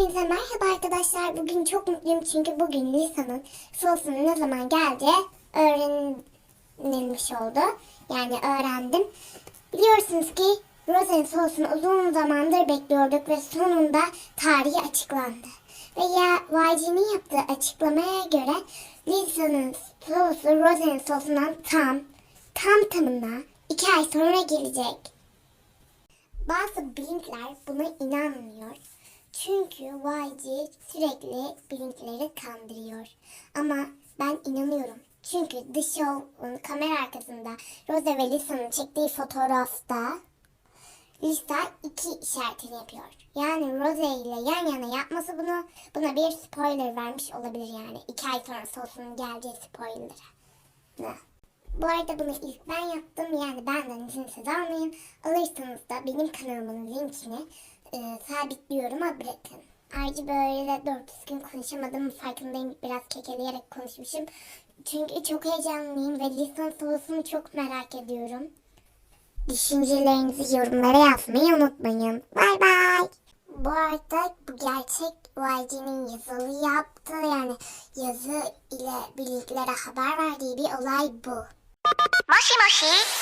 Hepinize merhaba arkadaşlar. Bugün çok mutluyum çünkü bugün Lisa'nın sosunun ne zaman geleceği öğrenilmiş oldu. Yani öğrendim. Biliyorsunuz ki Rose'nin sosunu uzun zamandır bekliyorduk ve sonunda tarihi açıklandı. Ve ya YG'nin yaptığı açıklamaya göre Lisa'nın sosu Rose'nin sosundan tam, tam tamına iki ay sonra gelecek. Bazı Blinkler buna inanmıyor. Çünkü YG sürekli Blinkleri kandırıyor. Ama ben inanıyorum. Çünkü The Show'un kamera arkasında Rose ve Lisa'nın çektiği fotoğrafta Lisa iki işaretini yapıyor. Yani Rose ile yan yana yapması bunu buna bir spoiler vermiş olabilir yani. iki ay sonra sosunun geleceği spoiler'ı. Bu arada bunu ilk ben yaptım. Yani benden izinsiz almayın. Alırsanız da benim kanalımın linkini e, sabitliyorum ama bırakın. Ayrıca böyle de doğru düzgün konuşamadığım farkındayım. Biraz kekeleyerek konuşmuşum. Çünkü çok heyecanlıyım ve lisans sorusunu çok merak ediyorum. Düşüncelerinizi yorumlara yazmayı unutmayın. Bay bay. Bu arada bu gerçek YG'nin yazılı yaptığı yani yazı ile birliklere haber verdiği bir olay bu. Moshi moshi.